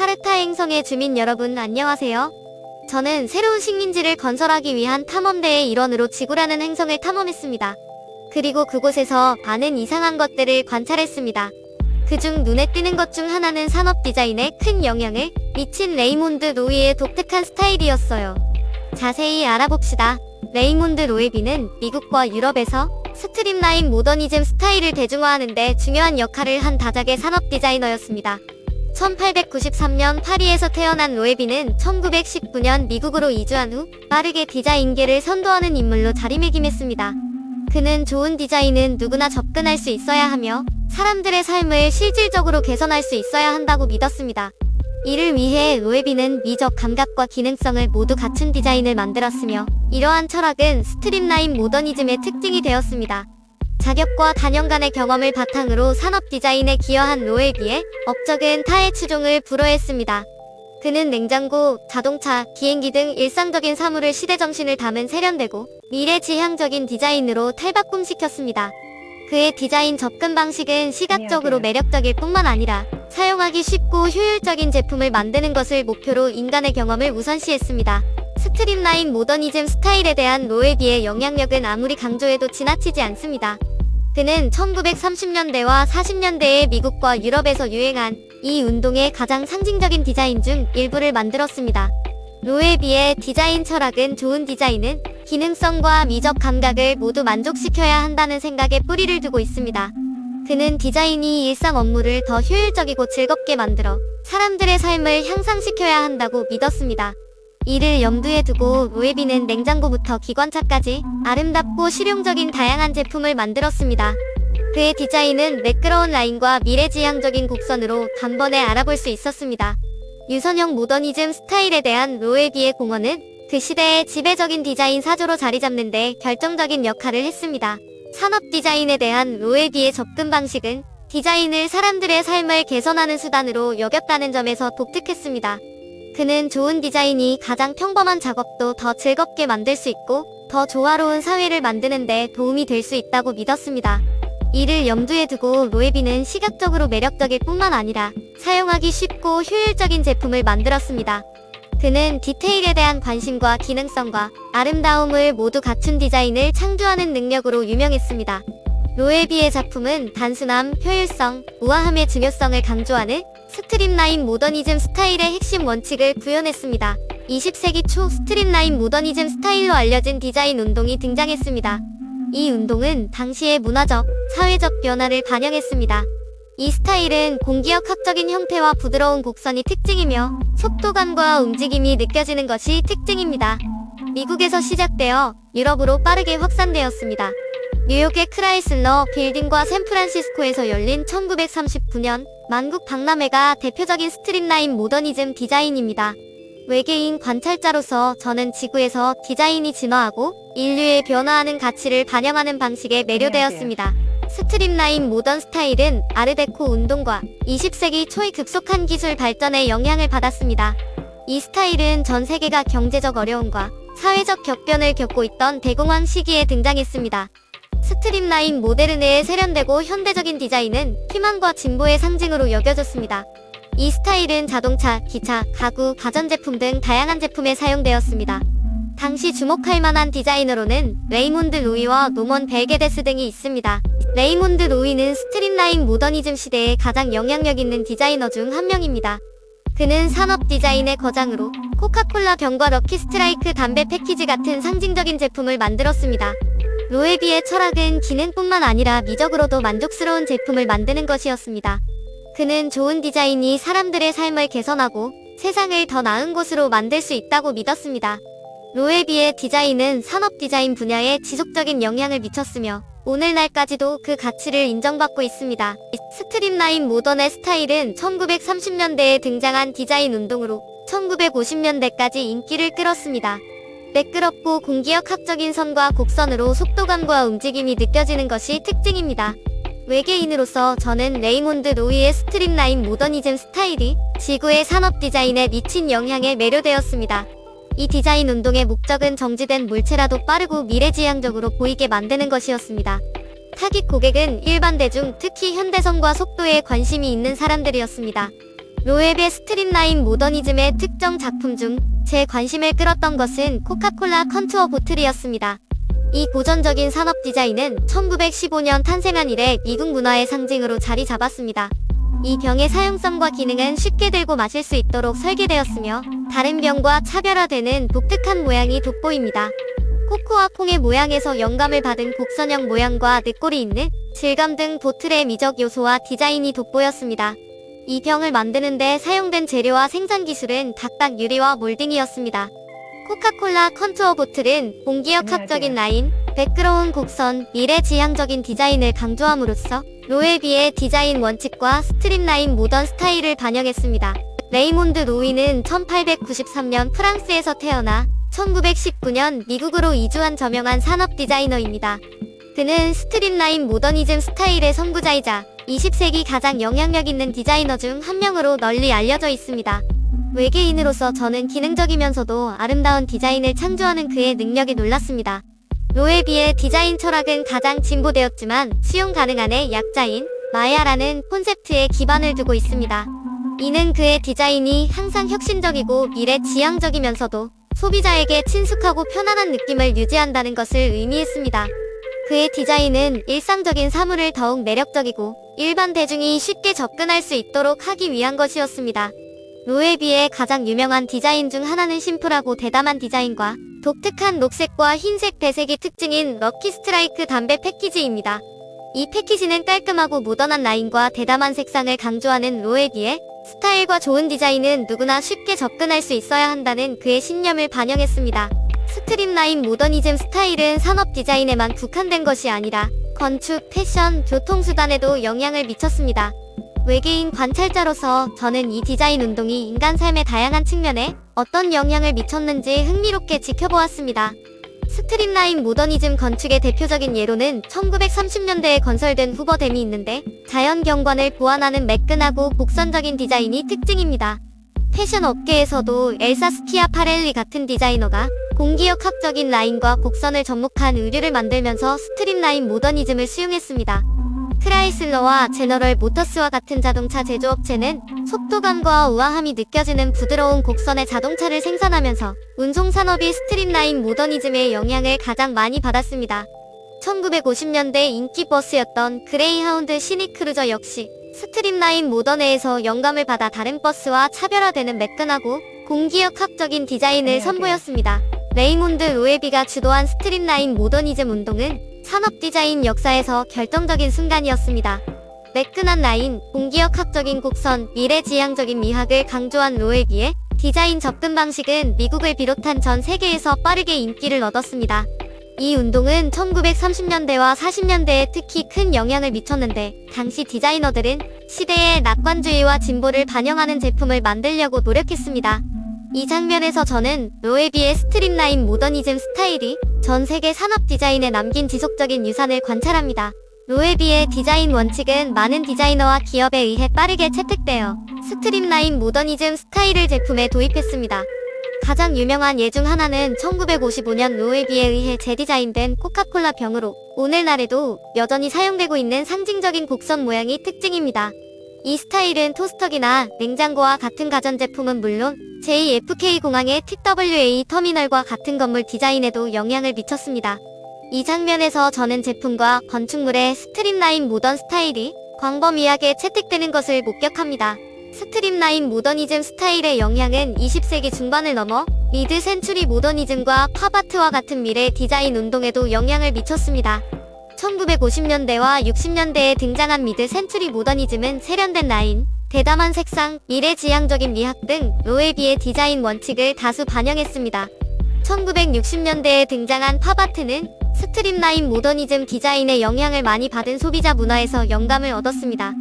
카르타 행성의 주민 여러분 안녕하세요. 저는 새로운 식민지를 건설하기 위한 탐험대의 일원으로 지구라는 행성을 탐험했습니다. 그리고 그곳에서 많은 이상한 것들을 관찰했습니다. 그중 눈에 띄는 것 중 하나는 산업 디자인에 큰 영향을 미친 레이몬드 로이의 독특한 스타일이었어요. 자세히 알아봅시다. 레이몬드 로이비는 미국과 유럽에서 스트림라인 모더니즘 스타일을 대중화하는데 중요한 역할을 한 다작의 산업 디자이너였습니다. 1893년 파리에서 태어난 로에비는 1919년 미국으로 이주한 후 빠르게 디자인계를 선도하는 인물로 자리매김했습니다. 그는 좋은 디자인은 누구나 접근할 수 있어야 하며 사람들의 삶을 실질적으로 개선할 수 있어야 한다고 믿었습니다. 이를 위해 로에비는 미적 감각과 기능성을 모두 갖춘 디자인을 만들었으며 이러한 철학은 스트림라인 모더니즘의 특징이 되었습니다. 자격과 단연간의 경험을 바탕으로 산업 디자인에 기여한 로에비의 업적은 타의 추종을 불허했습니다. 그는 냉장고, 자동차, 비행기 등 일상적인 사물을 시대 정신을 담은 세련되고 미래지향적인 디자인으로 탈바꿈시켰습니다. 그의 디자인 접근 방식은 시각적으로 매력적일 뿐만 아니라 사용하기 쉽고 효율적인 제품을 만드는 것을 목표로 인간의 경험을 우선시했습니다. 스트림라인 모더니즘 스타일에 대한 로에비의 영향력은 아무리 강조해도 지나치지 않습니다. 그는 1930년대와 40년대에 미국과 유럽에서 유행한 이 운동의 가장 상징적인 디자인 중 일부를 만들었습니다. 로에비의 디자인 철학은 좋은 디자인은 기능성과 미적 감각을 모두 만족시켜야 한다는 생각에 뿌리를 두고 있습니다. 그는 디자인이 일상 업무를 더 효율적이고 즐겁게 만들어 사람들의 삶을 향상시켜야 한다고 믿었습니다. 이를 염두에 두고 로에비는 냉장고부터 기관차까지 아름답고 실용적인 다양한 제품을 만들었습니다. 그의 디자인은 매끄러운 라인과 미래지향적인 곡선으로 단번에 알아볼 수 있었습니다. 유선형 모더니즘 스타일에 대한 로에비의 공헌은 그 시대의 지배적인 디자인 사조로 자리 잡는 데 결정적인 역할을 했습니다. 산업 디자인에 대한 로에비의 접근 방식은 디자인을 사람들의 삶을 개선하는 수단으로 여겼다는 점에서 독특했습니다. 그는 좋은 디자인이 가장 평범한 작업도 더 즐겁게 만들 수 있고 더 조화로운 사회를 만드는데 도움이 될 수 있다고 믿었습니다. 이를 염두에 두고 로에비는 시각적으로 매력적일 뿐만 아니라 사용하기 쉽고 효율적인 제품을 만들었습니다. 그는 디테일에 대한 관심과 기능성과 아름다움을 모두 갖춘 디자인을 창조하는 능력으로 유명했습니다. 로에비의 작품은 단순함, 효율성, 우아함의 중요성을 강조하는 스트림라인 모더니즘 스타일의 핵심 원칙을 구현했습니다. 20세기 초 스트림라인 모더니즘 스타일로 알려진 디자인 운동이 등장했습니다. 이 운동은 당시의 문화적, 사회적 변화를 반영했습니다. 이 스타일은 공기역학적인 형태와 부드러운 곡선이 특징이며 속도감과 움직임이 느껴지는 것이 특징입니다. 미국에서 시작되어 유럽으로 빠르게 확산되었습니다. 뉴욕의 크라이슬러 빌딩과 샌프란시스코에서 열린 1939년 만국 박람회가 대표적인 스트림라인 모더니즘 디자인입니다. 외계인 관찰자로서 저는 지구에서 디자인이 진화하고 인류의 변화하는 가치를 반영하는 방식에 매료되었습니다. 스트림라인 모던 스타일은 아르데코 운동과 20세기 초의 급속한 기술 발전에 영향을 받았습니다. 이 스타일은 전 세계가 경제적 어려움과 사회적 격변을 겪고 있던 대공황 시기에 등장했습니다. 스트림라인 모데르네의 세련되고 현대적인 디자인은 희망과 진보의 상징으로 여겨졌습니다. 이 스타일은 자동차, 기차, 가구, 가전제품 등 다양한 제품에 사용되었습니다. 당시 주목할 만한 디자이너로는 레이몬드 로이와 노먼 벨게데스 등이 있습니다. 레이몬드 로이는 스트림라인 모더니즘 시대에 가장 영향력 있는 디자이너 중 한 명입니다. 그는 산업 디자인의 거장으로 코카콜라 병과 럭키 스트라이크 담배 패키지 같은 상징적인 제품을 만들었습니다. 로에비의 철학은 기능뿐만 아니라 미적으로도 만족스러운 제품을 만드는 것이었습니다. 그는 좋은 디자인이 사람들의 삶을 개선하고 세상을 더 나은 곳으로 만들 수 있다고 믿었습니다. 로에비의 디자인은 산업 디자인 분야에 지속적인 영향을 미쳤으며 오늘날까지도 그 가치를 인정받고 있습니다. 스트림라인 모던의 스타일은 1930년대에 등장한 디자인 운동으로 1950년대까지 인기를 끌었습니다. 매끄럽고 공기역학적인 선과 곡선으로 속도감과 움직임이 느껴지는 것이 특징입니다. 외계인으로서 저는 레이몬드 로이의 스트림라인 모더니즘 스타일이 지구의 산업 디자인에 미친 영향에 매료되었습니다. 이 디자인 운동의 목적은 정지된 물체라도 빠르고 미래지향적으로 보이게 만드는 것이었습니다. 타깃 고객은 일반 대중, 특히 현대성과 속도에 관심이 있는 사람들이었습니다. 로앱의 스트림라인 모더니즘의 특정 작품 중 제 관심을 끌었던 것은 코카콜라 컨투어 보틀이었습니다. 이 고전적인 산업 디자인은 1915년 탄생한 이래 미국 문화의 상징으로 자리 잡았습니다. 이 병의 사용성과 기능은 쉽게 들고 마실 수 있도록 설계되었으며 다른 병과 차별화되는 독특한 모양이 돋보입니다. 코코아 콩의 모양에서 영감을 받은 곡선형 모양과 늑골이 있는 질감 등 보틀의 미적 요소와 디자인이 돋보였습니다. 이 병을 만드는데 사용된 재료와 생산 기술은 각각 유리와 몰딩이었습니다. 코카콜라 컨투어 보틀은 공기역학적인 라인, 매끄러운 곡선, 미래지향적인 디자인을 강조함으로써 로에비의 디자인 원칙과 스트림라인 모던 스타일을 반영했습니다. 레이몬드 로이는 1893년 프랑스에서 태어나 1919년 미국으로 이주한 저명한 산업 디자이너입니다. 그는 스트림라인 모더니즘 스타일의 선구자이자 20세기 가장 영향력 있는 디자이너 중 한 명으로 널리 알려져 있습니다. 외계인으로서 저는 기능적이면서도 아름다운 디자인을 창조하는 그의 능력에 놀랐습니다. 로에 비해 디자인 철학은 가장 진보되었지만 수용 가능한의 약자인 마야라는 콘셉트에 기반을 두고 있습니다. 이는 그의 디자인이 항상 혁신적이고 미래 지향적이면서도 소비자에게 친숙하고 편안한 느낌을 유지한다는 것을 의미했습니다. 그의 디자인은 일상적인 사물을 더욱 매력적이고 일반 대중이 쉽게 접근할 수 있도록 하기 위한 것이었습니다. 로에비의 가장 유명한 디자인 중 하나는 심플하고 대담한 디자인과 독특한 녹색과 흰색 배색이 특징인 럭키 스트라이크 담배 패키지입니다. 이 패키지는 깔끔하고 모던한 라인과 대담한 색상을 강조하는 로에비의 스타일과 좋은 디자인은 누구나 쉽게 접근할 수 있어야 한다는 그의 신념을 반영했습니다. 스트림라인 모더니즘 스타일은 산업 디자인에만 국한된 것이 아니라 건축, 패션, 교통수단에도 영향을 미쳤습니다. 외계인 관찰자로서 저는 이 디자인 운동이 인간 삶의 다양한 측면에 어떤 영향을 미쳤는지 흥미롭게 지켜보았습니다. 스트림라인 모더니즘 건축의 대표적인 예로는 1930년대에 건설된 후버댐이 있는데 자연 경관을 보완하는 매끈하고 곡선적인 디자인이 특징입니다. 패션 업계에서도 엘사 스키아 파렐리 같은 디자이너가 공기역학적인 라인과 곡선을 접목한 의류를 만들면서 스트림라인 모더니즘을 수용했습니다. 크라이슬러와 제너럴 모터스와 같은 자동차 제조업체는 속도감과 우아함이 느껴지는 부드러운 곡선의 자동차를 생산하면서 운송산업이 스트림라인 모더니즘의 영향을 가장 많이 받았습니다. 1950년대 인기 버스였던 그레이하운드 시니크루저 역시 스트림라인 모던에서 영감을 받아 다른 버스와 차별화되는 매끈하고 공기역학적인 디자인을 선보였습니다. 레이몬드 로에비가 주도한 스트림라인 모더니즘 운동은 산업 디자인 역사에서 결정적인 순간이었습니다. 매끈한 라인, 공기역학적인 곡선, 미래지향적인 미학을 강조한 로에비의 디자인 접근 방식은 미국을 비롯한 전 세계에서 빠르게 인기를 얻었습니다. 이 운동은 1930년대와 40년대에 특히 큰 영향을 미쳤는데 당시 디자이너들은 시대의 낙관주의와 진보를 반영하는 제품을 만들려고 노력했습니다. 이 장면에서 저는 로에비의 스트림라인 모더니즘 스타일이 전 세계 산업 디자인에 남긴 지속적인 유산을 관찰합니다. 로에비의 디자인 원칙은 많은 디자이너와 기업에 의해 빠르게 채택되어 스트림라인 모더니즘 스타일을 제품에 도입했습니다. 가장 유명한 예 중 하나는 1955년 로에비에 의해 재디자인된 코카콜라 병으로 오늘날에도 여전히 사용되고 있는 상징적인 곡선 모양이 특징입니다. 이 스타일은 토스터기나 냉장고와 같은 가전제품은 물론 JFK 공항의 TWA 터미널과 같은 건물 디자인에도 영향을 미쳤습니다. 이 장면에서 저는 제품과 건축물의 스트림라인 모던 스타일이 광범위하게 채택되는 것을 목격합니다. 스트림라인 모더니즘 스타일의 영향은 20세기 중반을 넘어 미드 센추리 모더니즘과 팝아트와 같은 미래 디자인 운동에도 영향을 미쳤습니다. 1950년대와 60년대에 등장한 미드 센추리 모더니즘은 세련된 라인, 대담한 색상, 미래지향적인 미학 등 로에비의 디자인 원칙을 다수 반영했습니다. 1960년대에 등장한 팝아트는 스트림라인 모더니즘 디자인의 영향을 많이 받은 소비자 문화에서 영감을 얻었습니다.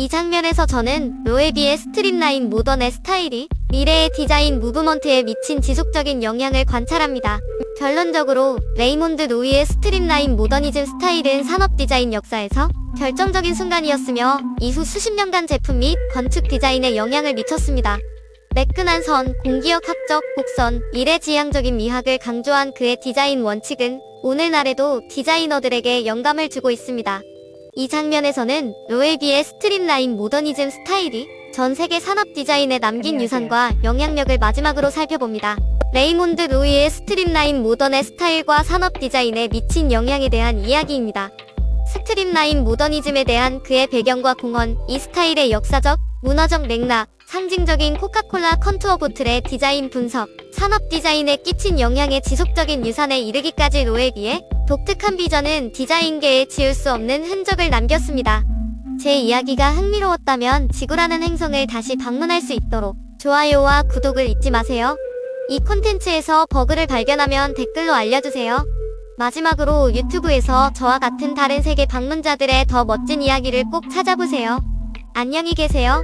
이 장면에서 저는 로에비의 스트림라인 모던의 스타일이 미래의 디자인 무브먼트에 미친 지속적인 영향을 관찰합니다. 결론적으로 레이몬드 로이의 스트림라인 모더니즘 스타일은 산업 디자인 역사에서 결정적인 순간이었으며 이후 수십 년간 제품 및 건축 디자인에 영향을 미쳤습니다. 매끈한 선, 공기역학적 곡선, 미래지향적인 미학을 강조한 그의 디자인 원칙은 오늘날에도 디자이너들에게 영감을 주고 있습니다. 이 장면에서는 로에비의 스트림라인 모더니즘 스타일이 전 세계 산업 디자인에 남긴 유산과 영향력을 마지막으로 살펴봅니다. 레이몬드 루이의 스트림라인 모던의 스타일과 산업 디자인에 미친 영향에 대한 이야기입니다. 스트림라인 모더니즘에 대한 그의 배경과 공헌, 이 스타일의 역사적, 문화적 맥락, 상징적인 코카콜라 컨투어 보틀의 디자인 분석, 산업 디자인에 끼친 영향의 지속적인 유산에 이르기까지 로에 비해 독특한 비전은 디자인계에 지울 수 없는 흔적을 남겼습니다. 제 이야기가 흥미로웠다면 지구라는 행성을 다시 방문할 수 있도록 좋아요와 구독을 잊지 마세요. 이 콘텐츠에서 버그를 발견하면 댓글로 알려주세요. 마지막으로 유튜브에서 저와 같은 다른 세계 방문자들의 더 멋진 이야기를 꼭 찾아보세요. 안녕히 계세요.